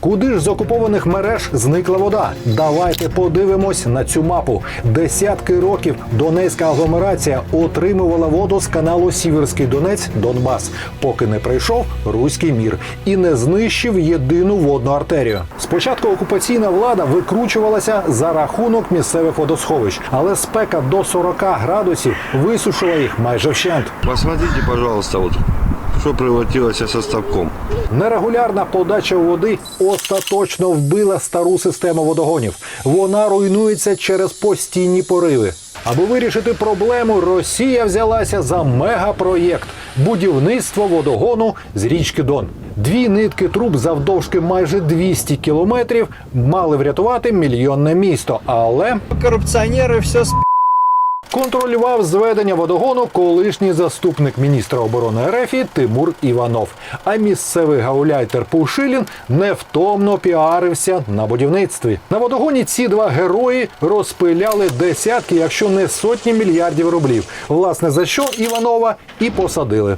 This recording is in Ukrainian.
Куди ж з окупованих мереж зникла вода? Давайте подивимось на цю мапу. Десятки років Донецька агломерація отримувала воду з каналу Сіверський Донець Донбас, поки не прийшов руський мір і не знищив єдину водну артерію. Спочатку окупаційна влада викручувалася за рахунок місцевих водосховищ, але спека до 40 градусів висушила їх майже вщент. Посмотрите, пожалуйста, вот что превратилось со ставком. Нерегулярна подача води остаточно вбила стару систему водогонів. Вона руйнується через постійні пориви. Аби вирішити проблему, Росія взялася за мегапроєкт будівництво водогону з річки Дон. Дві нитки труб завдовжки майже 200 кілометрів мали врятувати мільйонне місто, але коррупционеры все Контролював зведення водогону колишній заступник міністра оборони РФ Тимур Іванов. А місцевий гауляйтер Пушилін невтомно піарився на будівництві. На водогоні ці два герої розпиляли десятки, якщо не сотні мільярдів рублів. Власне за що Іванова і посадили.